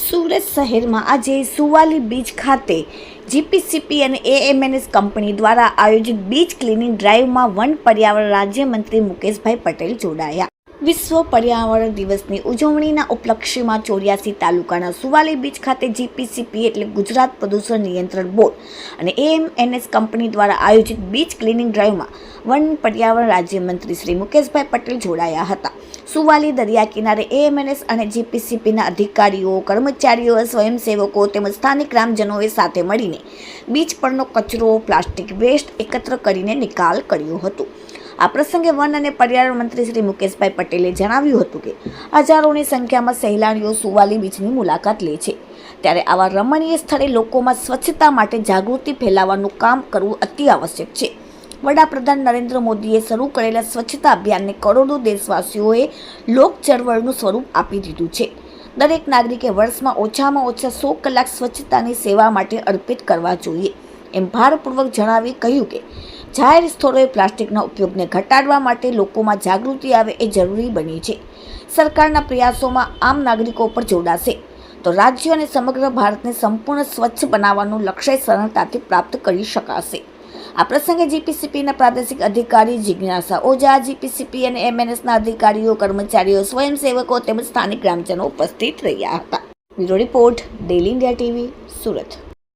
સુરત શહેરમાં આજે સુવાલી બીચ ખાતે જીપીસીપી અને એએમએનએસ કંપની દ્વારા આયોજિત બીચ ક્લિનિંગ ડ્રાઈવમાં વન પર્યાવરણ રાજ્યમંત્રી મુકેશભાઈ પટેલ જોડાયા. વિશ્વ પર્યાવરણ દિવસની ઉજવણીના ઉપલક્ષ્યમાં ચોર્યાસી તાલુકાના સુવાલી બીચ ખાતે જીપીસીપી એટલે ગુજરાત પ્રદૂષણ નિયંત્રણ બોર્ડ અને એએમએનએસ કંપની દ્વારા આયોજિત બીચ ક્લિનિંગ ડ્રાઈવમાં વન પર્યાવરણ રાજ્યમંત્રી શ્રી મુકેશભાઈ પટેલ જોડાયા હતા. સુવાલી દરિયા કિનારે એએમએનએસ અને જીપીસીપીના અધિકારીઓ, કર્મચારીઓ, સ્વયંસેવકો તેમજ સ્થાનિક ગ્રામજનોએ સાથે મળીને બીચ પરનો કચરો, પ્લાસ્ટિક વેસ્ટ એકત્ર કરીને નિકાલ કર્યો હતો. આ પ્રસંગે વન અને પર્યાવરણ મંત્રી શ્રી મુકેશભાઈ પટેલે જણાવ્યું હતું કે હજારોની સંખ્યામાં સહેલાણીઓ સુવાલી બીચની મુલાકાત લે છે. ત્યારે આવા રમણીય સ્થળે લોકોમાં સ્વચ્છતા માટે જાગૃતિ ફેલાવવાનું કામ કરવું અતિ આવશ્યક છે. વડાપ્રધાન નરેન્દ્ર મોદીએ શરૂ કરેલા સ્વચ્છતા અભિયાનને કરોડો દેશવાસીઓએ લોક ચળવળનું સ્વરૂપ આપી દીધું છે. દરેક નાગરિકે વર્ષમાં ઓછામાં ઓછા સો કલાક સ્વચ્છતાની સેવા માટે અર્પિત કરવા જોઈએ. એમ ભારપૂર્વક જણાવી કહ્યું કે જાહેર સ્થળોએ પ્લાસ્ટિકના ઉપયોગને ઘટાડવા માટે લોકોમાં જાગૃતિ આવે એ જરૂરી બની છે. સરકારના પ્રયાસોમાં આમ નાગરિકો પર જોડાશે. તો રાજ્ય અને સમગ્ર ભારતને સંપૂર્ણ સ્વચ્છ બનાવવાનું લક્ષ્ય સરળતાથી પ્રાપ્ત કરી શકાશે. આ પ્રસંગે જીપીસીપીના પ્રાદેશિક અધિકારી જિજ્ઞાસા ઓઝા, જીપીસીપી અને એમએનએસના અધિકારીઓ, કર્મચારીઓ, સ્વયંસેવકો તેમજ સ્થાનિક ગ્રામજનો ઉપસ્થિત રહ્યા હતા. Bureau report daily India TV, Surat.